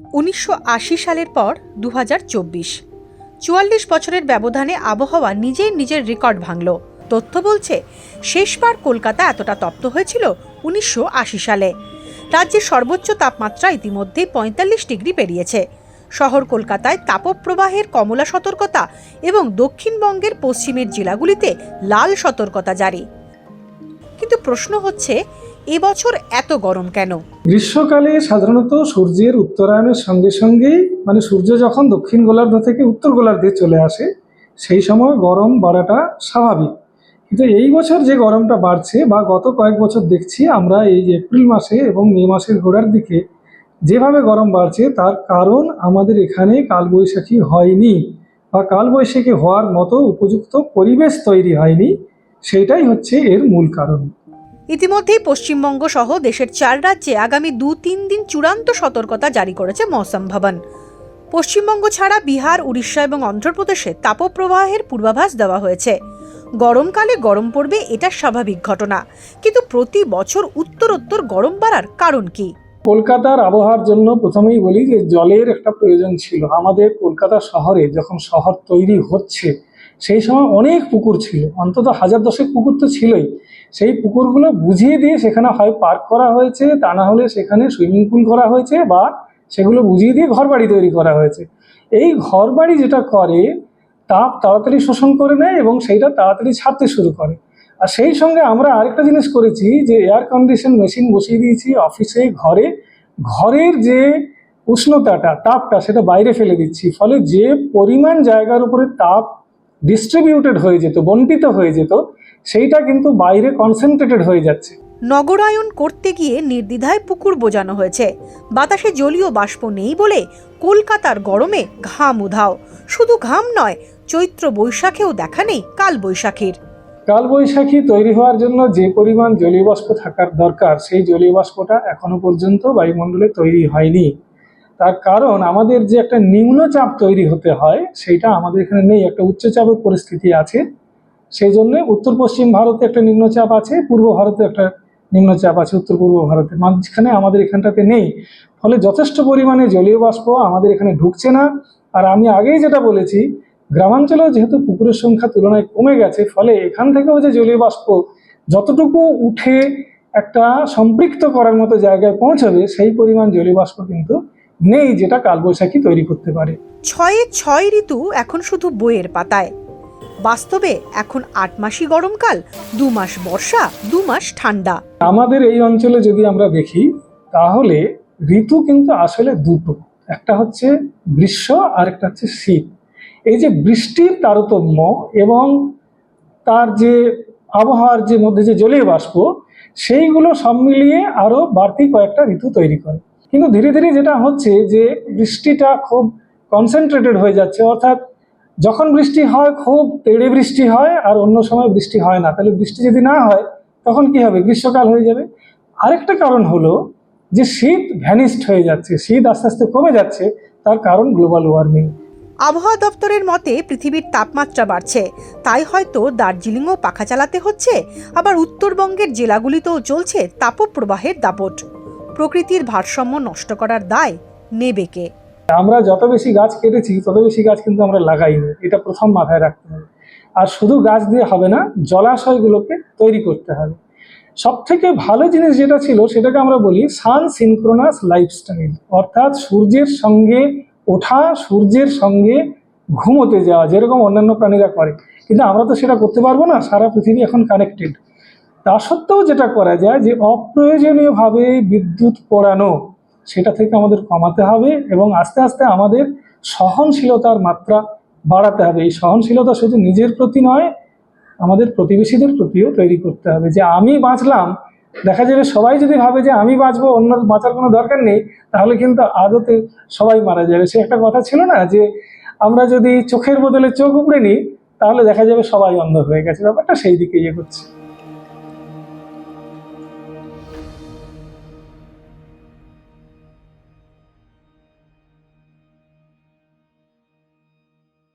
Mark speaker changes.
Speaker 1: উনিশশো আশি সালের পর দু চুয়াল্লিশ বছরের ব্যবধানে আবহাওয়া নিজেই নিজের রেকর্ড ভাঙল। তথ্য বলছে, শেষবার কলকাতা এতটা তপ্ত হয়েছিল উনিশশো আশি সালে। রাজ্যের সর্বোচ্চ তাপমাত্রা ইতিমধ্যে পঁয়তাল্লিশ ডিগ্রি পেরিয়েছে। শহর কলকাতায় তাপপ্রবাহের কমলা সতর্কতা এবং দক্ষিণবঙ্গের পশ্চিমের জেলাগুলিতে লাল সতর্কতা জারি। কিন্তু প্রশ্ন হচ্ছে এবছর এত গরম কেন?
Speaker 2: গ্রীষ্মকালে সাধারণত সূর্যের উত্তরায়ণের সঙ্গে সঙ্গেই মানে সূর্য যখন দক্ষিণ গোলার্ধ থেকে উত্তর গোলার্ধে চলে আসে, সেই সময় গরম বাড়াটা স্বাভাবিক। কিন্তু এই বছর যে গরমটা বাড়ছে বা গত কয়েক বছর দেখছি আমরা এই এপ্রিল মাসে এবং মে মাসের গোড়ার দিকে, যেভাবে গরম বাড়ছে তার কারণ আমাদের এখানে কালবৈশাখী হয়নি বা কালবৈশাখী হওয়ার মতো উপযুক্ত পরিবেশ তৈরি হয়নি সেটাই হচ্ছে এর মূল কারণ।
Speaker 1: ইতিমধ্যেই পশ্চিমবঙ্গ সহ দেশের চার রাজ্যে আগামী দু তিন দিন চূড়ান্ত সতর্কতা জারি করেছে মৌসম ভবন। পশ্চিমবঙ্গ ছাড়া বিহার, উড়িষ্যা এবং অন্ধ্রপ্রদেশে তাপপ্রবাহের পূর্বাভাস দেওয়া হয়েছে। গরমকালে গরম পড়বে এটা স্বাভাবিক ঘটনা। কিন্তু প্রতি বছর উত্তরোত্তর গরম বাড়ার কারণ কি?
Speaker 2: কলকাতার আবহাওয়ার জন্য প্রথমেই বলি যে জলের একটা প্রয়োজন ছিল। আমাদের কলকাতা শহরে যখন শহর তৈরি হচ্ছে সেই সময় অনেক পুকুর ছিল, অন্তত হাজার দশেক পুকুর তো ছিলই। সেই পুকুরগুলো বুঝিয়ে দিয়ে সেখানে হয় পার্ক করা হয়েছে, তা না হলে সেখানে সুইমিং পুল করা হয়েছে বা সেগুলো বুঝিয়ে দিয়ে ঘরবাড়ি তৈরি করা হয়েছে। এই ঘরবাড়ি যেটা করে তাপ তাড়াতাড়ি শোষণ করে নেয় এবং সেইটা তাড়াতাড়ি ছাড়তে শুরু করে। আর সেই সঙ্গে আমরা আরেকটা জিনিস করেছি যে এয়ার কন্ডিশন মেশিন বসিয়ে দিয়েছি অফিসে ঘরে। ঘরের যে উষ্ণতাটা, তাপটা সেটা বাইরে ফেলে দিচ্ছি। ফলে যে পরিমাণ জায়গার উপরে তাপ ডিস্ট্রিবিউটেড হয়ে যেত বন্টিত হয়ে যেত সেইটা কিন্তু বাইরে কনসেন্ট্রেটেড হয়ে যাচ্ছে।
Speaker 1: নগরায়ন করতে গিয়ে নির্দ্বিধায় পুকুর বোজানো হয়েছে। বাতাসে জলীয় বাষ্প নেই বলে কলকাতার গরমে ঘাম উধাও। শুধু ঘাম নয় চৈত্র বৈশাখেও দেখা নেই কাল বৈশাখীর
Speaker 2: কালবৈশাখী তৈরি হওয়ার জন্য যে পরিমাণ জলীয় বাষ্প থাকার দরকার সেই জলীয় বাষ্পটা এখনও পর্যন্ত বায়ুমণ্ডলে তৈরি হয়নি। তার কারণ আমাদের যে একটা নিম্নচাপ তৈরি হতে হয়, সেইটা আমাদের এখানে নেই। একটা উচ্চচাপের পরিস্থিতি আছে, সেই জন্য উত্তর পশ্চিম ভারতে একটা নিম্নচাপ আছে, পূর্ব ভারতে একটা নিম্নচাপ আছে, উত্তর পূর্ব ভারতে। মাঝখানে আমাদের এখানটাতে নেই। ফলে যথেষ্ট পরিমাণে জলীয় বাষ্প আমাদের এখানে ঢুকছে না। আর আমি আগেই যেটা বলেছি গ্রামাঞ্চলেও যেহেতু পুকুরের সংখ্যা তুলনায় কমে গেছে, ফলে এখান থেকেও যে জলীয় বাষ্প যতটুকু উঠে একটা সম্পৃক্ত করার মতো জায়গায় পৌঁছাবে, সেই পরিমাণ জলীয় বাষ্প কিন্তু নেই যেটা কালবৈশাখী তৈরি করতে পারে।
Speaker 1: ছয়ে ছয় ঋতু এখন শুধু বইয়ের পাতায়। বাস্তবে এখন আট মাসই গরমকাল দু মাস বর্ষা দু মাস ঠান্ডা।
Speaker 2: আমাদের এই অঞ্চলে যদি আমরা দেখি তাহলে ঋতু কিন্তু আসলে দুটো। একটা হচ্ছে গ্রীষ্ম আর একটা হচ্ছে শীত। এই যে বৃষ্টির তারতম্য এবং তার যে আবহাওয়ার যে মধ্যে যে জলীয় বাষ্প সেইগুলো সব মিলিয়ে আরও বাড়তি কয়েকটা ঋতু তৈরি করে। কিন্তু ধীরে ধীরে যেটা হচ্ছে যে বৃষ্টিটা খুব কনসেন্ট্রেটেড হয়ে যাচ্ছে, অর্থাৎ যখন বৃষ্টি হয় খুব তেড়ে বৃষ্টি হয় আর অন্য সময় বৃষ্টি হয় না। তাহলে বৃষ্টি যদি না হয়, তখন কি হবে? গ্রীষ্মকাল হয়ে যাবে। আরেকটা কারণ হলো যে শীত ভ্যানিস্ট হয়ে যাচ্ছে, শীত আস্তে আস্তে কমে যাচ্ছে, তার কারণ গ্লোবাল ওয়ার্মিং
Speaker 1: আবহাওয়া দপ্তরের মতে পৃথিবীর তাপমাত্রা বাড়ছে, তাই হয়তো দার্জিলিংও পাখা চালাতে হচ্ছে। আবার উত্তরবঙ্গের জেলাগুলিতেও চলছে তাপপ্রবাহের দাপট। প্রকৃতির ভারসাম্য নষ্ট করার দায় নেবে কে?
Speaker 2: আমরা যত বেশি গাছ কেটেছি, তত বেশি গাছ কিন্তু আমরা লাগাইনি। এটা প্রথম মাথায় রাখতে হবে। আর শুধু গাছ দিয়ে হবে না, জলাশয়গুলোকে তৈরি করতে হবে। সব থেকে ভালো জিনিস যেটা ছিল, সেটাকে আমরা বলি সান সিনক্রোনাস লাইফস্টাইল অর্থাৎ সূর্যের সঙ্গে ওঠা, সূর্যের সঙ্গে ঘুমোতে যাওয়া, যেরকম অন্যান্য প্রাণীরা করে। কিন্তু আমরা তো সেটা করতে পারব না, সারা পৃথিবী এখন কানেক্টেড তা সত্ত্বেও যেটা করা যায় যে অপ্রয়োজনীয়ভাবে বিদ্যুৎ পোড়ানো, সেটা থেকে আমাদের কমাতে হবে এবং আস্তে আস্তে আমাদের সহনশীলতার মাত্রা বাড়াতে হবে। এই সহনশীলতা শুধু নিজের প্রতি নয়, আমাদের প্রতিবেশীদের প্রতিও তৈরি করতে হবে। যে আমি বাঁচলাম, দেখা যাবে সবাই যদি ভাবে যে আমি বাঁচবো, অন্য বাঁচার কোনো দরকার নেই, তাহলে কিন্তু আদতে সবাই মারা যাবে। সে একটা কথা ছিল না যে আমরা যদি চোখের বদলে চোখ উপড়ে নিই, তাহলে দেখা যাবে সবাই অন্ধ হয়ে গেছে। ব্যাপারটা সেই দিকে ইয়ে করছে